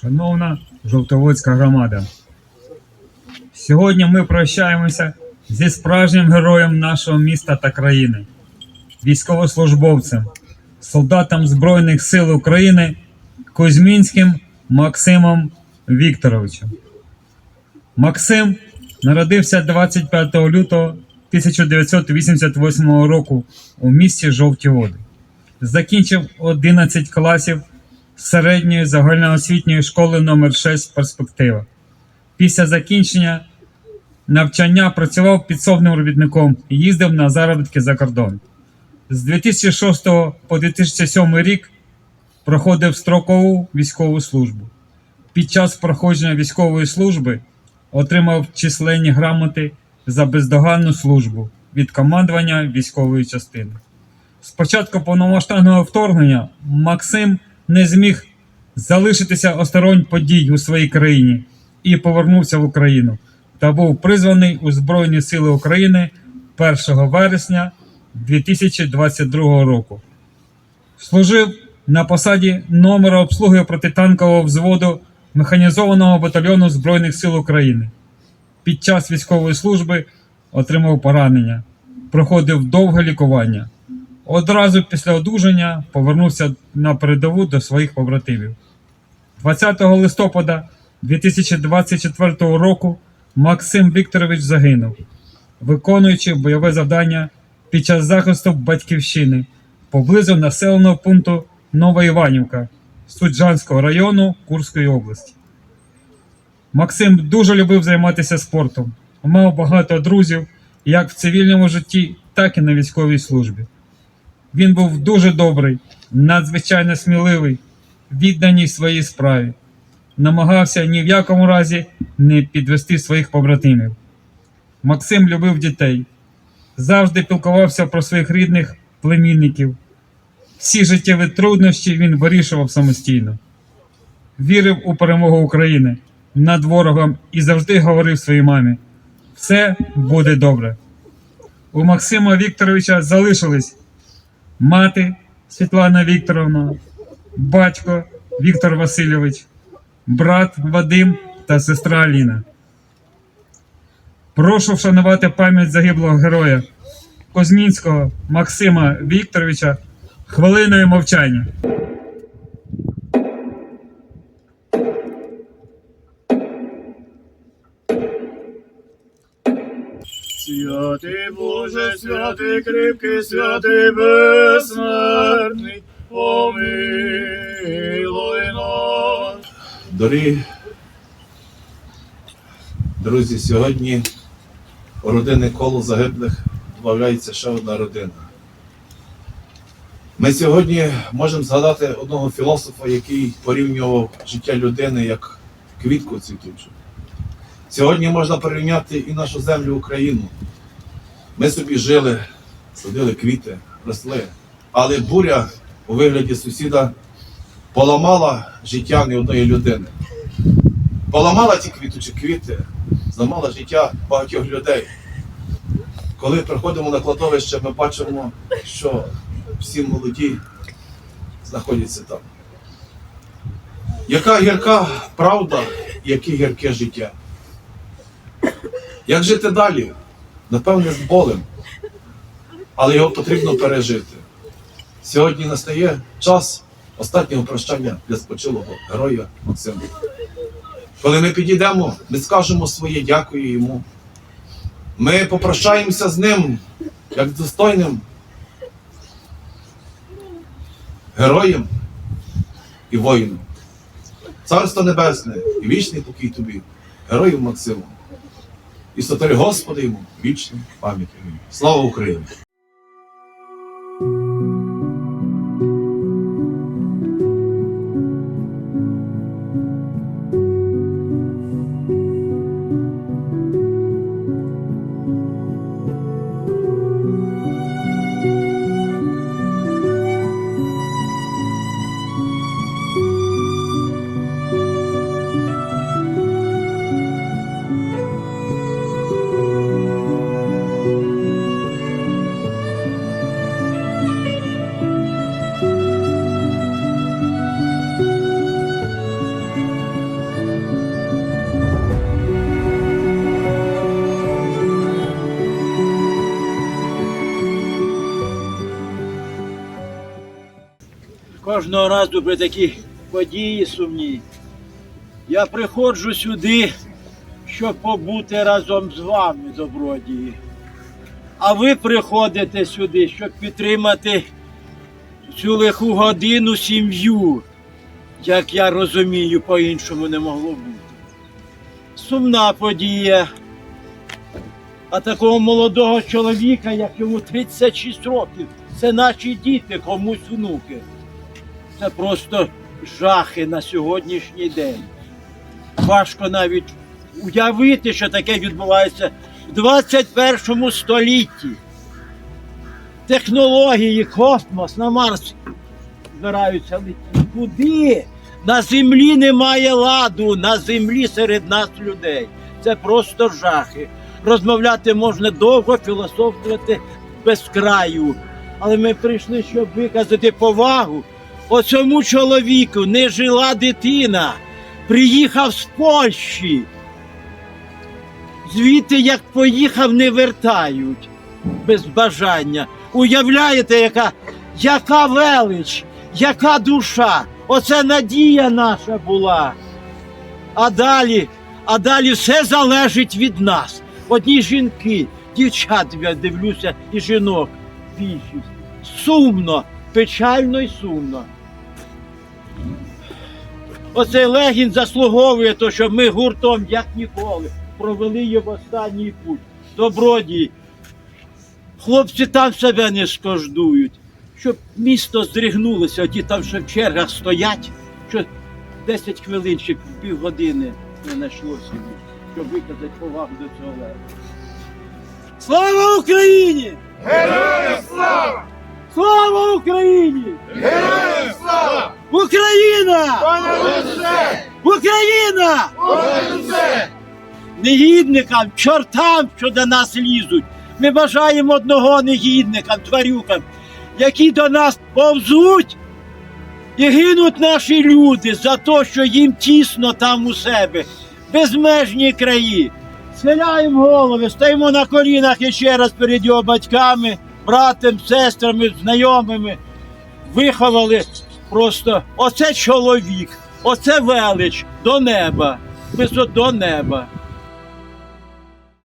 Шановна Жовтоводська громада, сьогодні ми прощаємося зі справжнім героєм нашого міста та країни, військовослужбовцем, солдатом Збройних сил України Кузьмінським Максимом Вікторовичем. Максим народився 25 лютого 1988 року у місті Жовті Води. Закінчив 11 класів середньої загальноосвітньої школи номер 6 Перспектива. Після закінчення навчання працював підсобним робітником і їздив на заробітки за кордон. З 2006 по 2007 рік проходив строкову військову службу. Під час проходження військової служби отримав численні грамоти за бездоганну службу від командування військової частини. З початку повномасштабного вторгнення Максим не зміг залишитися осторонь подій у своїй країні і повернувся в Україну та був призваний у Збройні Сили України 1 вересня 2022 року. Служив на посаді номера обслуги протитанкового взводу механізованого батальйону Збройних сил України. Під час військової служби отримав поранення, проходив довге лікування. Одразу після одужання повернувся на передову до своїх побратимів. 20 листопада 2024 року Максим Вікторович загинув, виконуючи бойове завдання під час захисту батьківщини поблизу населеного пункту Нова Іванівка Суджанського району Курської області. Максим дуже любив займатися спортом, мав багато друзів як в цивільному житті, так і на військовій службі. Він був дуже добрий, надзвичайно сміливий, відданий своїй справі, намагався ні в якому разі не підвести своїх побратимів. Максим любив дітей, завжди пілкувався про своїх рідних племінників. Всі життєві труднощі він вирішував самостійно. Вірив у перемогу України над ворогом і завжди говорив своїй мамі: все буде добре. У Максима Вікторовича залишились мати Світлана Вікторовна, батько Віктор Васильович, брат Вадим та сестра Аліна. Прошу вшанувати пам'ять загиблого героя Козмінського Максима Вікторовича хвилиною мовчання. Святий Боже, святий кріпкий, святий безсмертний, помилуй нас. Дорогі друзі, сьогодні у родини коло загиблих додається ще одна родина. Ми сьогодні можемо згадати одного філософа, який порівнював життя людини як квітку цвітучу. Сьогодні можна порівняти і нашу землю Україну. Ми собі жили, садили квіти, росли, але буря у вигляді сусіда поламала життя не одної людини. Поламала ті квітучі квіти, зламала життя багатьох людей. Коли приходимо на кладовище, ми бачимо, що всі молоді знаходяться там. Яка гірка правда, яке гірке життя? Як жити далі? Напевне, з болем, але його потрібно пережити. Сьогодні настає час останнього прощання для спочилого героя Максима. Коли ми підійдемо, ми скажемо своє дякую йому. Ми попрощаємося з ним як достойним героєм і воїном. Царство Небесне і вічний покій тобі, герою Максиму. І сотори Господи йому вічну пам'ять. Слава Україні! Кожного разу при такій події сумній. Я приходжу сюди, щоб побути разом з вами, добродії. А ви приходите сюди, щоб підтримати цю лиху годину сім'ю, як я розумію, по-іншому не могло бути. Сумна подія. А такого молодого чоловіка, як йому 36 років, це наші діти, комусь внуки. Це просто жахи на сьогоднішній день. Важко навіть уявити, що таке відбувається в 21 столітті. Технології, космос на Марс збираються летіти. Куди? На землі немає ладу, на землі серед нас людей. Це просто жахи. Розмовляти можна довго, філософствувати без краю. Але ми прийшли, щоб виказати повагу. Оцьому чоловіку не жила дитина, приїхав з Польщі. Звідти, як поїхав, не вертають без бажання. Уявляєте, яка, яка велич, яка душа? Оце надія наша була. А далі, а далі все залежить від нас. Одні жінки, дівчат я дивлюся, і жінок більшість. Сумно, печально і сумно. Оцей Легін заслуговує то, щоб ми гуртом, як ніколи, провели його останній путь. Добродії. Хлопці там себе не скождують, щоб місто здригнулося, ті там ще в чергах стоять, що 10 хвилин чи півгодини не знайшлося, щоб виказати повагу до цього лева. Слава Україні! Героям слава! Слава Україні! Героям слава! Україна! Україна! Негідникам, чортам, що до нас лізуть. Ми бажаємо одного негідникам, тварюкам, які до нас повзуть і гинуть наші люди за те, що їм тісно там у себе, безмежні краї. Схиляємо голови, стоїмо на колінах і ще раз перед його батьками, братом, сестрами, знайомими. Виховали просто оце чоловік, оце велич до неба, висот до неба.